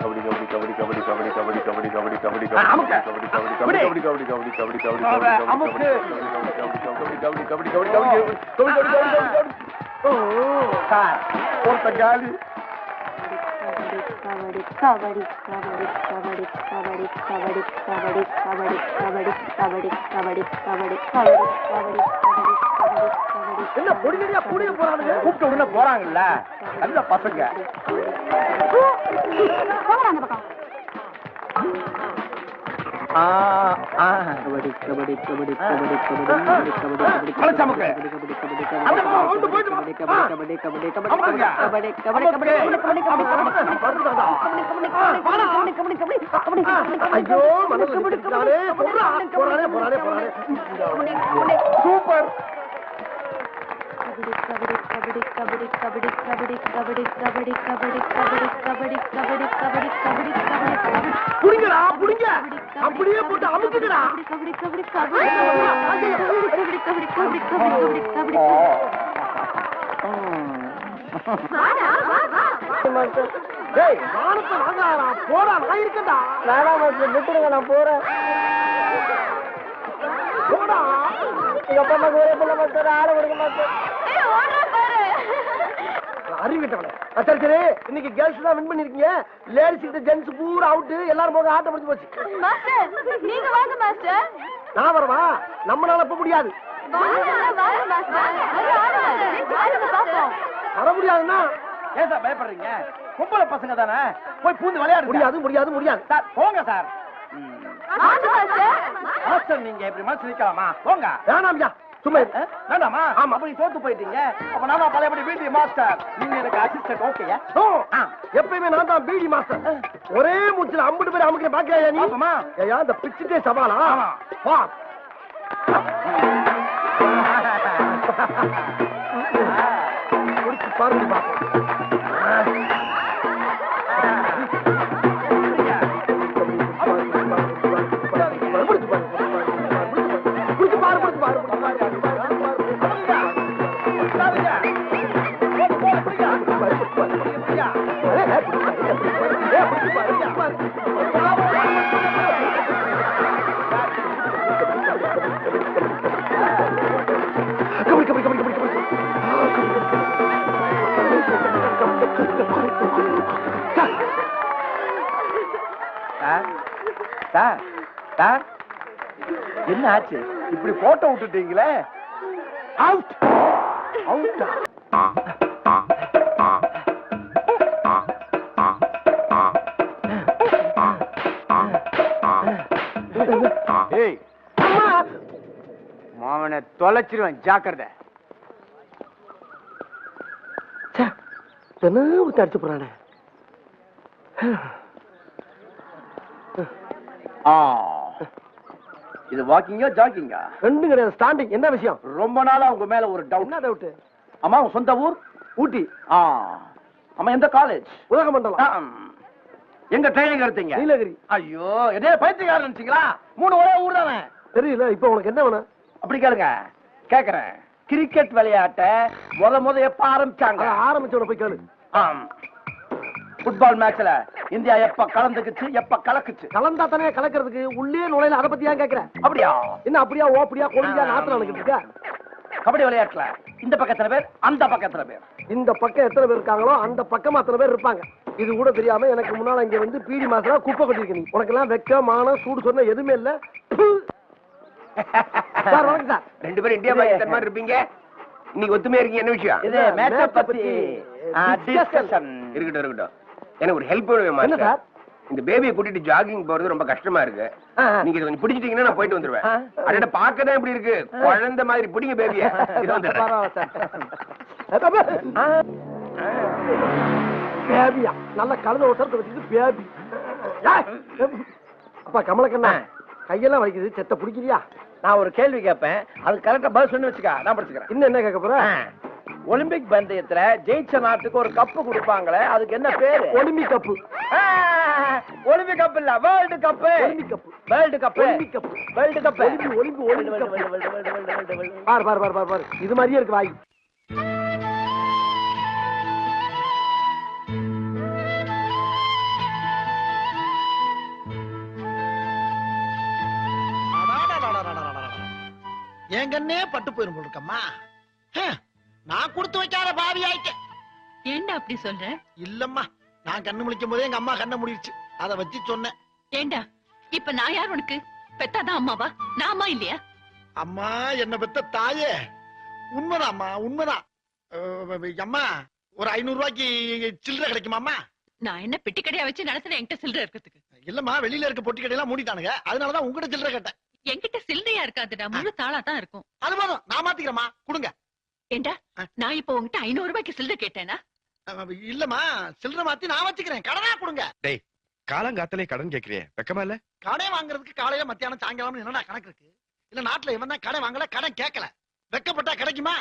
கபடி கபடி கபடி கபடி கபடி கபடி கபடி கபடி கபடி. கபடி கபடி. கபடி கபடி கபடி கபடி கபடி கபடி. கபடி கபடி கபடி கபடி கபடி கபடி கபடி கபடி கபடி கபடி ஓ, சார் ஒருத்த காலி கபடி கபடி கபடி கபடி கபடி கபடி கபடி கபடி கபடி கபடி கபடி கபடி கபடி கபடி கபடி கபடி கபடி என்ன பொடிக்கடியா புடிய போறானுங்க கூப்பிட்ட உடனே போறாங்கல்ல நல்ல பசங்க கபடி கபடி கபடி. கபடி கபடி கபடி கபடி கபடி. கபடி கபடி கபடி சூப்பர் கபடி கபடி கபடி கபடி கபடி கபடி கபடி கபடி கபடி கபடி கபடி கபடி கபடி கபடி புடிங்கடா புடிங்க அப்படியே போட்டு அமுக்குங்கடா கபடி கபடி கபடி கபடி கபடி கபடி கபடி கபடி கபடி நான் போறேன் போடா எங்க அப்பா அம்மாக்கு ஒரே பிள்ளை மாஸ்டர் ஆட கொடுக்க மாஸ்டர் அறிவிட்டவனே. சரி சரி இன்னைக்கு கேர்ள்ஸ் தான் வின் பண்ணிருக்கீங்க. லேடிஸ் கிட்ட ஜென்ஸ் பூரா அவுட் எல்லாரும் போக ஆட்டம் முடிஞ்சு போச்சு. மாஸ்டர் நீங்க வாங்க மாஸ்டர் நான் வரவா? நம்மளால இப்ப முடியாது. வாங்க வாங்க மாஸ்டர் வாங்க பாப்போம் வர முடியாதுன்னா ஏன் பயப்படுறீங்க? பொம்பளை பசங்க தானே? போய் பூந்து விளையாடு முடியாது முடியாது முடியாது. சார் போங்க சார் மாஸ்டர் மாஸ்டர் நீங்க மனசு நிக்கலாமா போங்க. வேணாம்யா சும்மா வேண்டாமா? ஆமா. அப்ப நீ தோத்து போயிட்டீங்க. அப்ப நான் பழையபடி வீட்டு மாஸ்டர் நீங்க எனக்கு அசிஸ்டன்ட் ஓகேயா எப்பயுமே நான் தான் பீடி மாஸ்டர் ஒரே மூச்சுல அம்புட்டு பேர் அமுக்கிற பாக்கியா நீ? பாப்போமா? ஏயா இந்த பிச்சுட்டே சவாலா? ஆமா. வா. பாருங்க பாப்போம். என்ன ஆச்சு? இப்படி போட்டோ விட்டுட்டீங்களே? அவுட் அவுட்டா ஏய் மாவனை தொலைச்சிருவேன் ஜாக்கிரதை. ஊத்தி அடிச்சு போறானே? ஆ. இது வாக்கிங்கா ஜாக்கிங்கா ரெண்டும் கிடையாது. ஸ்டாண்டிங் என்ன விஷயம்? ரொம்ப நாளா உங்க மேல ஒரு டவுட் என்ன டவுட் அம்மா உங்க சொந்த ஊர்? ஊட்டி. ஆ. அம்மா எந்த காலேஜ் உதகமண்டலம் எங்க ட்ரைனிங் எடுத்தீங்க? நீலகிரி. ஐயோ இதே பைத்தியக்காரன் நினைச்சீங்களா? மூணு ஒரே ஊர் தானே. தெரியல இப்போ உனக்கு என்ன வேணும்? அப்படி கேளுங்க. கேக்குறேன். கிரிக்கெட் விளையாட்ட முத முத எப்ப ஆரம்பிச்சாங்க? ஆரம்பிச்சவன போய் கேளு. ஃபுட்பால் மேட்ச்ல இந்தியா எப்ப கலந்துக்குச்சு எப்ப கலக்குச்சு? கலந்தா தானே கலக்கிறதுக்கு? உள்ளே நுழையில அதை பத்தி ஏன் கேக்குற? அப்படியா? என்ன அப்படியா ஓப்படியா கொடியா நாத்துல நினைக்கிட்டு இருக்க? கபடி விளையாட்டுல இந்த பக்கத்துல பேர்? அந்த பக்கத்துல பேர்? இந்த பக்கம் எத்தனை பேர் இருக்காங்களோ அந்த பக்கமா அத்தனை பேர் இருப்பாங்க. இது கூட தெரியாம எனக்கு முன்னால இங்க வந்து பீடி மாசம் குப்பை கொட்டிருக்க நீ. உனக்கு எல்லாம் வெக்க மானம் சூடு சொன்ன எதுவுமே இல்ல. ப்பு. சார் வணக்கம் சார். ரெண்டு பேரும் இந்தியா பாகிஸ்தான் மாதிரி இருப்பீங்க? இன்னைக்கு ஒத்துமையா இருக்கீங்க என்ன விஷயம்? இது மேட்ச பத்தி டிஸ்கஷன் இருக்கட்டும் இருக்கட்டும். எனக்கு ஒரு ஹெல்ப் வேணும் மாஸ்டர் சார்? இந்த பேபியை கூட்டிட்டு ஜாகிங் போறது ரொம்ப கஷ்டமா இருக்கு. நீங்க இதை கொஞ்சம் பிடிச்சிட்டீங்கன்னா நான் போயிட்டு வந்துருவேன். ஆ. அடட பார்க்க தான் இப்படி இருக்கு. குழந்தை மாதிரி பிடிங்க பேபிய இது பேபியா நல்ல கலந்த ஒருத்தரத்தை வச்சுட்டு பேபி அப்பா கமலக்கண்ணா கையெல்லாம் வலிக்குது. செத்த பிடிக்கிறியா? நான் ஒரு கேள்வி கேட்பேன். அது கரெக்டா பதில் சொல்லி வச்சுக்க நான் படிச்சுக்கிறேன். இன்னும் என்ன கேட்க போற? ஒலிம்பிக் பந்தயத்துல ஜெயிச்ச நாட்டுக்கு ஒரு கப்பு கொடுப்பாங்களே அதுக்கு என்ன பேர்? ஒலிம்பிக் கப்பு ஒலிம்பிக் கப் இல்ல world cup Olympic cup world cup Olympic cup world cup Olympic Olympic Olympic பார் பார் பார் பார் பார். இது மாதிரியே இருக்கு வாய். எங்கன்னே பட்டு போயிரும் போல் இருக்கம்மா. நான் கொடுத்து வைக்காத பாவி ஆயிட்டேன். ஏண்டா அப்படி சொல்ற? இல்லம்மா நான் கண்ணு முழிக்கும் போதே எங்க அம்மா கண்ணை முடிடுச்சு. அதை வச்சு சொன்னேன். ஏண்டா இப்ப நான் யார் உனக்கு? பெத்தாதான் அம்மாவா? நான் அம்மா இல்லையா? அம்மா என்ன பெத்த தாயே. உண்மைதான் அம்மா உண்மைதான் அம்மா ஒரு ஐநூறு ரூபாய்க்கு சில்லறை கிடைக்குமாம்மா? நான் என்ன பெட்டி கடையா வச்சு நடத்தின என்கிட்ட சில்லறை இருக்கிறதுக்கு. இல்லம்மா வெளியில இருக்க பொட்டி கடையெல்லாம் மூடிட்டானுங்க. அதனாலதான் உங்ககிட்ட சில்லறை கேட்டேன். என்கிட்ட சில்லறையா இருக்காதுடா முழு தாளா தான் இருக்கும். அது போதும் நான் மாத்திக்கிறேம்மா. கொடுங்க. ஏண்டா. நான் இப்ப உன்கிட்ட ஐநூறு ரூபாய்க்கு சில்லறை கேட்டேனா? இல்லம்மா. சில்லறை மாத்தி நான் வச்சுக்கிறேன். கடனா கொடுங்க. காலங்காத்தலே கடன் கேக்குறியே. வெக்கமா இல்ல? கடை வாங்குறதுக்கு காலையில மத்தியானம் சாயங்காலம் என்னடா கணக்கு இருக்கு? இல்ல நாட்டுல இவன் தான் கடை வாங்கல கடன் கேட்கல வெக்கப்பட்டா கிடைக்குமா?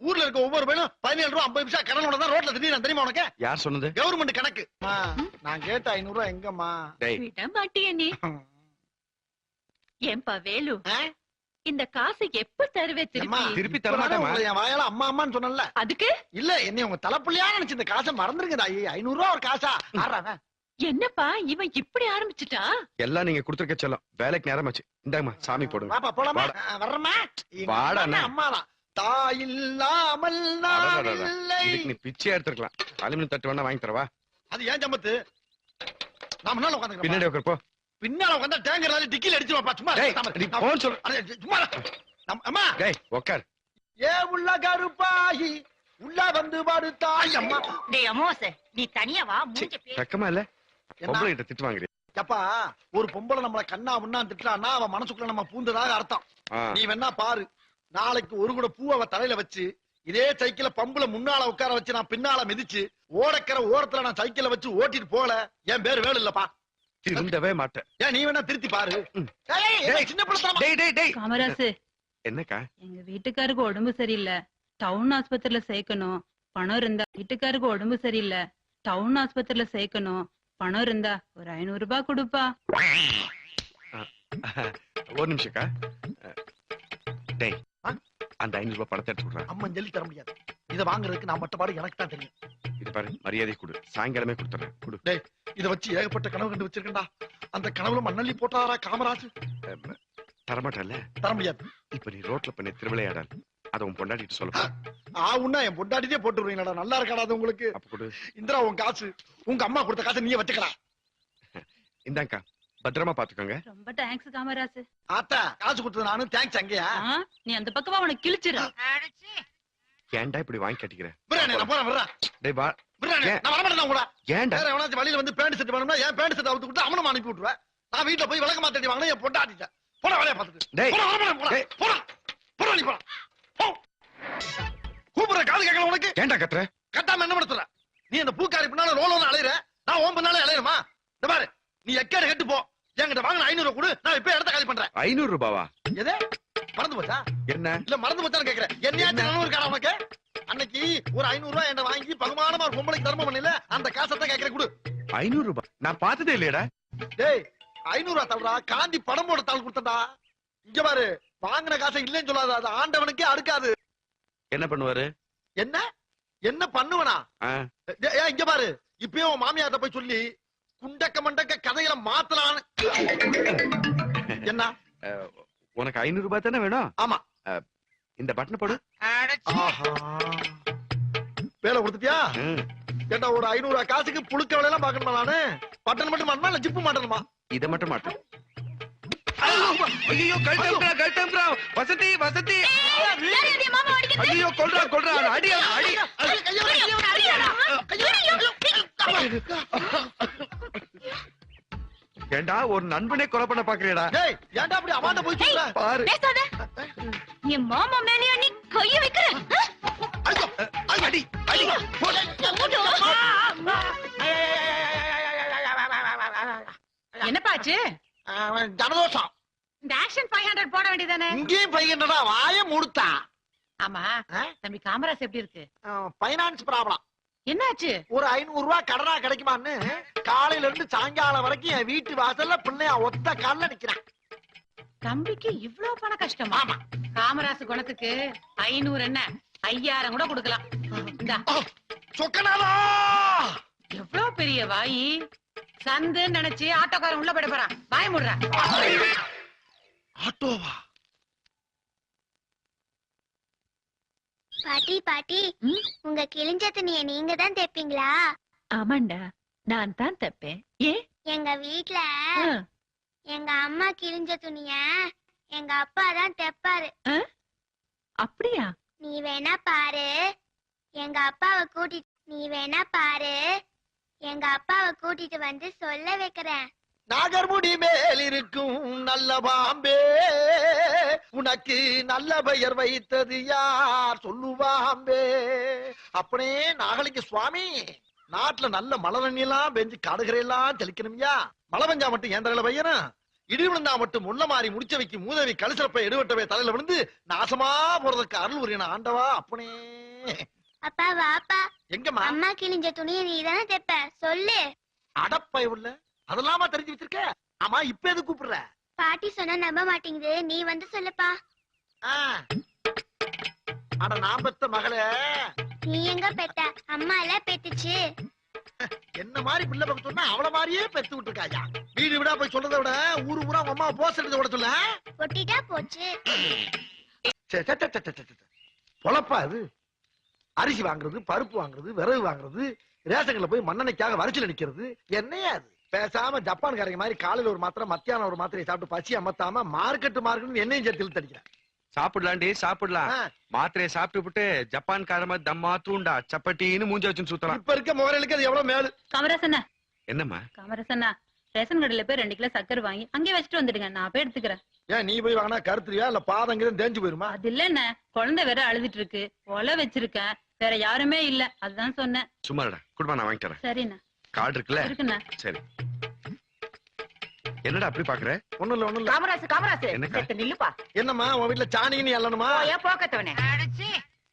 ஊர்ல இருக்க ஒவ்வொரு பையனும் பதினேழு ரூபா ஐம்பது பைசா கடனோட தான் ரோட்ல திடீர்னு தெரியுமா உனக்கு? யார் சொன்னது? கவர்மெண்ட் கணக்கு. நான் கேட்ட ஐநூறு ரூபா எங்கம்மா? டேய். விட மாட்டியே நீ. ஏன்பா வேலு? இந்த காசு எப்ப தருவே திருப்பி? திருப்பி தரமாட்டேமா உங்களை என் வாயால அம்மா அம்மான்னு சொன்னல அதுக்கு? இல்ல என்னை உங்க தலைப்புள்ளியா நினைச்சு இந்த காசை மறந்துருங்க தாயி ஐநூறு ரூபா ஒரு காசா? ஆறாவ என்னப்பா இவன் இப்படி ஆரம்பிச்சுட்டான் எல்லாம் நீங்க கொடுத்துருக்க செல்லம். வேலைக்கு நேரமாச்சு. இந்தாங்கம்மா சாமி போடுங்க வாப்பா போலாமா? எங்க வாடா, அம்மா அண்ணா. அம்மாதான் தாயில்லாமல் நான். இல்லை. இதுக்கு நீ பிச்சை எடுத்துருக்கலாம். அலுமினியம் தட்டு வேணா வாங்கி தரவா? அது ஏன் ஜம்பத்து? நான் முன்னால உட்காந்துக்கிறேன் பின்னாடி உட்கார் போ. பின்னால உட்காந்தா டேங்கர் டிக்கில அடிச்சிருவாப்பா சும்மா நீ சொல்லு. அடே, சும்மா அம்மா. டேய் உட்கார் ஏ உள்ள கருப்பாயி உள்ள வந்து படுத்தாய் அம்மா. டேய் அமோச நீ தனியா வா மூஞ்ச பேர் வெக்கமா இல்ல? என்ன? பொம்பளை கிட்ட திட்டு வாங்குறீ எப்பா ஒரு பொம்பளை நம்மள கண்ணா முன்னா திட்டுறான்னா அவன் மனசுக்குள்ள நம்ம பூந்ததாக அர்த்தம். நீ வேணா பாரு. நாளைக்கு ஒரு கூட பூ அவ தலையில வச்சு இதே சைக்கிள பம்புல முன்னால உட்கார வச்சு நான் பின்னால மிதிச்சு ஓடக்கிற ஓரத்துல நான் சைக்கிள வச்சு ஓட்டிட்டு போல என் பேர் வேலு இல்லப்பா. திருந்தவே மாட்டேன். ஏன் நீ வேணா திருத்தி பாரு. ம். ஏய், ஏய், டேய். சின்ன பிள்ளை டேய் டேய் டேய். காமராசு. என்னக்கா? எங்க வீட்டுக்காருக்கு உடம்பு சரியில்லை. டவுன் ஆஸ்பத்திரியில சேர்க்கணும். பணம் இருந்தா வீட்டுக்காருக்கு உடம்பு சரியில்லை. டவுன் ஆஸ்பத்திரியில சேர்க்கணும். பணம் இருந்தா ஒரு ஐநூறு ரூபாய் கொடுப்பா. ஒரு நிமிஷம்க்கா. டேய்? அந்த ஐநூறு ரூபாய் பணத்தை எடுத்து விடுறேன் அம்மன் சொல்லி தர முடியாது. இதை வாங்குறதுக்கு நான் மட்டும் எனக்கு தான் தெரியும். இது பாரு மரியாதை கொடு. சாயங்காலமே கொடுத்துறேன் கொடு. இத வச்சு ஏகப்பட்ட கனவு கண்டு வச்சிருக்கேன்டா. அந்த கனவுல மண்ணள்ளி போட்டாரா காமராஜ்? அஹ், தரமாட்டல்ல தர முடியாது. இப்ப நீ ரோட்ல பண்ணி திருவிளையாடல் அதை உன் பொண்டாட்டிட்டு சொல்ல. ஆ உன்னா என் பொண்டாட்டியே போட்டு விடுறீங்களா நல்லா இருக்காடா அது உங்களுக்கு. அப்ப கொடு. இந்திரா உன் காசு உங்க அம்மா கொடுத்த காசை நீயே வச்சுக்கலாம் இந்தாங்கக்கா பத்திரமா பாத்துக்கோங்க. ரொம்ப தேங்க்ஸ் காமராசு ஆத்தா காசு கொடுத்தது நானும் தேங்க்ஸ் அங்கேயா? நீ அந்த பக்கமா உனக்கு கிழிச்சிரு. ஏன்டா இப்படி வாங்கி கட்டிக்கிற? டேய் வா. வழியில வந்து பேண்ட் செட் வேணும்னா என் பேண்ட் செட் அவுத்து கொடுத்து அவனும் அனுப்பி விட்டுருவேன் நான் வீட்டுல போய் விளக்க மாத்தடி வாங்கினா என் பொண்டாட்டிட்டேன் போடா வேலையை பார்த்துட்டு. போடா நீ கூப்பிடுற காது கேட்கல உனக்கு? ஏன்டா கத்துற? கட்டாம என்ன சொல்ற நீ அந்த பூக்காரி பின்னால ரோலோன்னு அலையிற? நான் ஓம் பின்னாலே அலையிறமா இந்த பாரு நீ எக்கேடு கட்டு போ. என்கிட்ட வாங்கின ஐநூறு கொடு. நான் இப்ப இடத்த காலி பண்றேன். ஐநூறு ரூபாவா? எது? மறந்து போச்சா? என்ன? இல்ல மறந்து போச்சான்னு கேக்குறேன் என்னையாச்சும் நினைவு இருக்காடா உனக்கு? அன்னைக்கு ஒரு ஐநூறு ரூபாய் என்ன வாங்கி பகுமானமா ஒரு பொம்பளைக்கு தர்மம் பண்ணல அந்த காசை தான் கேக்குறேன் கொடு. ஐநூறு ரூபாய்? நான் பார்த்ததே இல்லையடா. டேய் ஐநூறு ரூபா தள்ளுடா. காந்தி படம் போட தாள் கொடுத்தடா இங்க பாரு வாங்கின காசை இல்லைன்னு சொல்லாத அது ஆண்டவனுக்கே அடுக்காது. என்ன பண்ணுவாரு? என்ன? என்ன பண்ணுவனா? இங்க பாரு. இப்பயே உன் மாமியார்ட்ட போய் சொல்லி குண்டக்க மண்டக்க கதையில மாத்தலான்னு. என்ன? உனக்கு ஐநூறு ரூபாய் தானே வேணும்? ஆமா. இந்த பட்டனை போடு வேலை கொடுத்துட்டியா ஏண்டா ஒரு ஐநூறு ரூபாய் காசுக்கு புழுக்க வேலையெல்லாம் பாக்கணுமா நானு பட்டன் மட்டும் மாட்டணுமா இல்ல ஜிப்பு மாட்டணுமா இதை மட்டும் மாட்டு ஐயோ கழட்டம்டா வசதி வசதி ஐயோ கொல்றா கொல்றா அடி அடி ஏண்டா ஒரு நண்பனே கொலை பண்ண பாக்குறியடா ஏன்டா அப்படி அவாண்ட போய் பாரு என் மாமா மேலேயா நீ கைய வைக்கிற? என்னப்பாச்சு ஜனதோஷம் இந்த ஆக்ஷன் ஃபைவ் ஹண்ட்ரட் போட வேண்டியதானே? இங்கேயும் பையன்டா வாய முடுத்தா ஆமா? தம்பி காமராஜ் எப்படி இருக்கு? பைனான்ஸ் ப்ராப்ளம் என்னாச்சு ஒரு ஐநூறு ரூபாய் கடனா கிடைக்குமான்னு காலையில இருந்து சாயங்காலம் வரைக்கும் என் வீட்டு வாசல்ல பிள்ளையா ஒத்த கால்ல நிக்கிறான். தம்பிக்கு இவ்ளோ பண கஷ்டமா? ஆமா. காமராசு குணத்துக்கு ஐநூறு என்ன? ஐயாயிரம் கூட கொடுக்கலாம். இந்தா. எவ்வளவு பெரிய வாயி? சந்து நினைச்சு ஆட்டோக்காரன் உள்ள போயிட போறான். வாய முடுற. ஆட்டோவா? பாட்டி பாட்டி உங்க கிழிஞ்ச துணியை நீங்க தான் தைப்பீங்களா? ஆமாண்டா நான் தான் தப்பேன். ஏன்? எங்க வீட்ல எங்க அம்மா கிழிஞ்ச துணிய எங்க அப்பா தான் தைப்பாரு. அப்படியா? நீ வேணா பாரு. எங்க அப்பாவை கூட்டிட்டு நீ வேணா பாரு. எங்க அப்பாவை கூட்டிட்டு வந்து சொல்ல வைக்கிறேன். நாகர்முடி மேல் இருக்கும் நல்ல பாம்பே. உனக்கு நல்ல பெயர் வைத்தது யார்? சொல்லுவாம்பே அப்பனே நாகலிங்க சுவாமி நாட்டுல நல்ல மழை தண்ணியெல்லாம் பெஞ்சு காடுகரையெல்லாம் தெளிக்கணும்யா. மழை பெஞ்சா மட்டும் ஏன் தலையில பையனும் இடி விழுந்தா மட்டும் முள்ள மாறி முடிச்ச வைக்கி மூதவி கழுசலப்பை எடுவட்டவை தலையில விழுந்து நாசமா போறதுக்கு அருள் உரியன. ஆண்டவா அப்பனே. அப்பா வாப்பா எங்கம்மா? அம்மா கிழிஞ்ச துணியை நீ தானே தைப்ப? சொல்லு. அடப்பை உள்ள அதெல்லாமா தெரிஞ்சு வச்சிருக்க? ஆமா இப்ப எது கூப்பிடுற? பாட்டி சொன்னா நம்ப மாட்டேங்குது. நீ வந்து சொல்லுப்பா. அட நான் பெத்த மகளே. நீ எங்க பெத்த? அம்மா எல்லாம் பெத்துச்சு. என்ன மாதிரி பிள்ளை பக்கம் சொன்னா அவள மாதிரியே பெத்து விட்டுருக்காயா? வீடு விடா போய் சொல்றதை விட ஊரு ஊரா உங்க அம்மா போஸ் எடுத்து விட சொல்ல கொட்டிட்டா போச்சு. பொழப்பா இது அரிசி வாங்குறது பருப்பு வாங்குறது விறகு வாங்குறது ரேஷன்ல போய் மண்ணெண்ணைக்காக வரிசையில நிக்கிறது. என்னையா அது? பேசாம ஜப்பான்காரங்க மாதிரி காலையில ஒரு மாத்திரை மத்தியானம் ஒரு மாத்திரையை சாப்பிட்டு பசி அமத்தாம மார்க்கெட்டு மார்க்கெட் என்னையும் சேர்த்து இழுத்து அடிக்கிறேன். சாப்பிடலாண்டி சாப்பிடலாம். மாத்திரையை சாப்பிட்டு விட்டு ஜப்பான் காரமா தம்மா தூண்டா சப்பட்டின்னு மூஞ்ச வச்சுன்னு சுத்தலாம். இப்ப இருக்க முகரைகளுக்கு அது எவ்வளவு மேலு? காமராசண்ணா. என்னம்மா? காமராசண்ணா ரேஷன் கடையில போய் ரெண்டு கிலோ சக்கரை வாங்கி அங்கே வச்சுட்டு வந்துடுங்க நான் போய் எடுத்துக்கிறேன். ஏன் நீ போய் வாங்கினா கருத்துறியா? இல்ல பாதங்கிறது தேஞ்சு போயிருமா? அது இல்ல குழந்தை வேற அழுதுட்டு இருக்கு ஒலை வச்சிருக்கேன். வேற யாருமே இல்ல. அதுதான் சொன்னேன். சும்மாடா குடும்பம் நான் வாங்கி தரேன் சரிண்ணா. கார்டு இருக்குல்ல? இருக்குண்ணா. சரி. என்னடா அப்படி பாக்குற? ஒண்ணும் இல்ல ஒண்ணும் இல்ல. காமராசு காமராசு? செத்து நில்லுப்பா. என்னம்மா உன் வீட்டுல சாணின்னு எல்லணுமா ஏன் போக்கத்தவனே.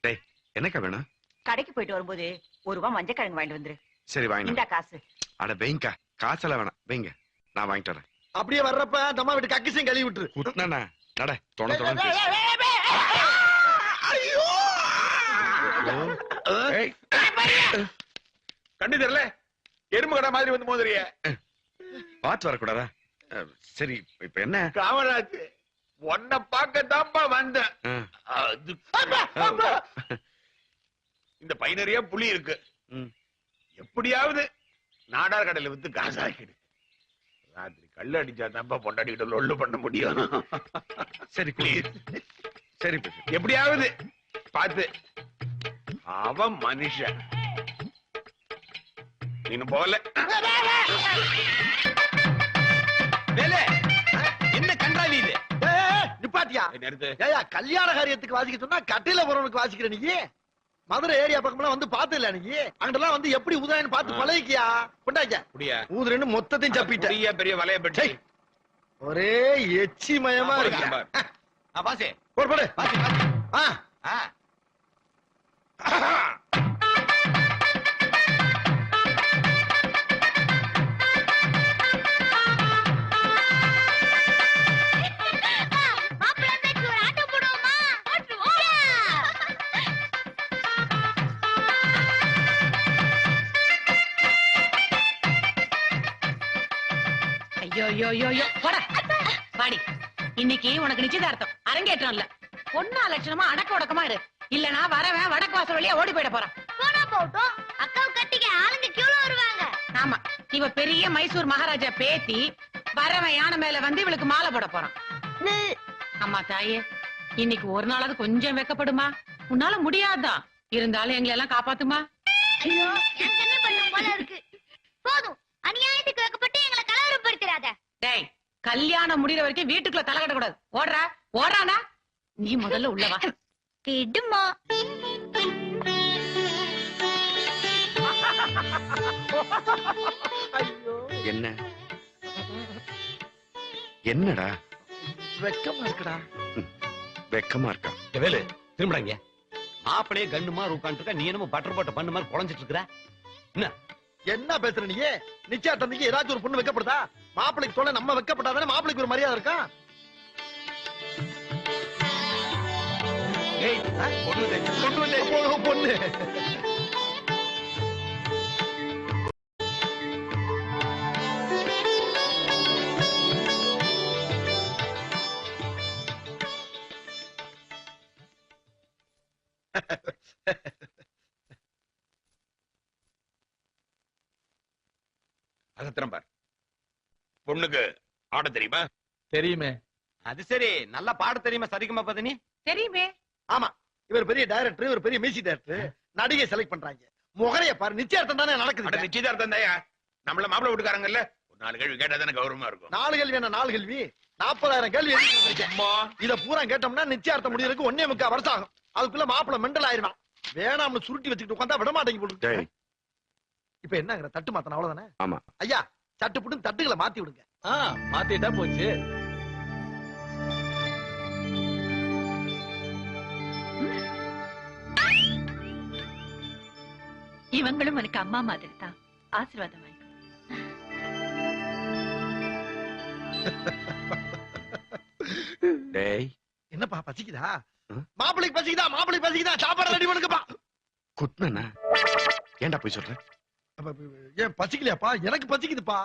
டேய் என்னக்கா வேணும்? கடைக்கு போயிட்டு வரும்போது ஒரு ரூபா மஞ்சள் கிழங்கு வாங்கிட்டு வந்துரு. சரி வாங்கினா இந்தா காசு. அட வைங்கக்கா. காசெல்லாம் வேணாம். வைங்க. நான் வாங்கிட்டு வரேன். அப்படியே வர்றப்ப அந்த அம்மா வீட்டு கக்கிசையும் கழுவி விட்டுரு. குத்துனா நட தொண தொண. கண்ணு தெரியல? எறும்பு கடை மாதிரி வந்து மோதுறிய. பார்த்து வரக்கூடாதா? சரி இப்ப என்ன? காமராஜ் உன்னை பார்க்கத்தான்ப்பா வந்தேன். இந்த பையனறியா புலி இருக்கு. எப்படியாவது நாடார் கடையில வித்து காசாக்கிடு. ராத்திரி கல்லு அடிச்சா தான்ப்பா பொண்டாடிக்கிட்ட லொல்லு பண்ண முடியும். சரி. சரி எப்படியாவது பார்த்து. அவன் மனுஷன். நீனும் போகல. வேலே. என்ன கண்டாவி இது? நிப்பாட்டியா? ஏயா கல்யாண காரியத்துக்கு வாசிக்க சொன்னா கட்டையில போறவனுக்கு வாசிக்கிற நீ? மதுரை ஏரியா பக்கம்லாம் வந்து பார்த்தது இல்ல நீ? அங்கெல்லாம் வந்து எப்படி உதயன்னு பார்த்து பழகிக்கியா? கொண்டாக்க. அப்படியா? ஊதுறேன்னு மொத்தத்தையும் சப்பிட்ட பெரிய பெரிய வலைய பெட்டி. ஒரே எச்சி மயமா இருக்கு. பாசே. ஒரு படு. ஆ. மாப்பிள்ளை ஐயோ ஐயோ போட. வாடி. இன்னைக்கு உனக்கு நிச்சயதார்த்தம். அரங்கேற்றம் இல்ல பொண்ணா லட்சணமா அடக்க உடக்கமா இரு. இல்லனா வரவன் வடக்கு வாசல் வழியா ஓடி போயிட போறான். போனா போட்டோம். அக்காவை கட்டிக்க ஆளுங்க கியூல வருவாங்க. ஆமா. இவ பெரிய மைசூர் மகாராஜா பேத்தி வரவன் யானை மேல வந்து இவளுக்கு மாலை போட போறான். அம்மா தாயே இன்னைக்கு ஒரு நாளாவது கொஞ்சம் வெக்கப்படுமா? உன்னால முடியாதா? இருந்தாலும் எங்களை எல்லாம் காப்பாத்துமா? ஐயோ என்ன பண்ணும் போல இருக்கு போதும் அநியாயத்துக்கு வைக்கப்பட்டு எங்களை கலவரப்படுத்திடாத டேய் கல்யாணம் முடியற வரைக்கும் வீட்டுக்குள்ள தலை கட்டக்கூடாது. ஓடுறா ஓடுறானா? நீ முதல்ல உள்ள வா. விடுமா? என்ன? என்னடா? வெக்கமா இருக்குடா. வெக்கமா இருக்கா? வேலு திரும்படாங்க மாப்பிளையே கண்ணுமா உட்காந்துட்டு இருக்க நீ என்னமோ பட்டர் போட்ட பண்ணு மாதிரி குழஞ்சிட்டு இருக்கிற? என்ன? பேசுற நீ நிச்சயார்த்தத்துக்கு ஏதாச்சும் ஒரு பொண்ணு வைக்கப்படுதா? மாப்பிளைக்கு சொல்ல நம்ம வைக்கப்பட்டாதானே மாப்பிளைக்கு ஒரு மரியாதை இருக்கா? பொண்ணு. அதை திறம்பார். பொண்ணுக்கு ஆட தெரியுமா? தெரியுமே. அது சரி. நல்லா பாட தெரியுமா சரிகமா பதனி? தெரியுமே. ஆமா. இவர் பெரிய டைரக்டர் இவர் பெரிய மியூசிக் டைரக்டர் நடிகை செலக்ட் பண்றாங்க. முகரைய பாரு. நிச்சயார்த்தம் தானே அட நடக்குது நிச்சயதார்த்தம் தாயா நம்மள மாப்பிளை வீட்டுக்காரங்கல்ல ஒரு நாலு கேள்வி கேட்டா தானே கௌரவமா இருக்கும். நாலு கேள்வி என்ன? நாலு கேள்வி? நாற்பதாயிரம் கேள்வி எழுதி வச்சிருக்கேன். அம்மா. இத பூரா கேட்டோம்னா நிச்சயார்த்தம் முடியறதுக்கு ஒன்னே முக்கா வருஷம் ஆகும். அதுக்குள்ள மாப்பிள மெண்டல் ஆயிருவான். வேணாம்னு சுருட்டி வச்சுக்கிட்டு உட்காந்தா விட மாட்டேங்க. டேய். இப்ப என்னங்கிற? தட்டு மாத்தன அவ்வளவுதானே? ஆமா. ஐயா சட்டு புட்டு தட்டுகளை மாத்தி விடுங்க. மாத்திட்டா போச்சு. இவங்களும் உனக்கு அம்மா மாதிரி தான் ஆசீர்வாதம். டேய். என்னப்பா பசிக்குதா? மாப்பிளைக்கு பசிக்குதா? மாப்பிளைக்கு பசிக்குதா? சாப்பாடு ரெடி பண்ணுங்கப்பா. குட்னா ஏன்டா போய் சொல்ற? அப்ப, அப்ப, ஏன் பசிக்கலையாப்பா? எனக்கு பசிக்குதுப்பா.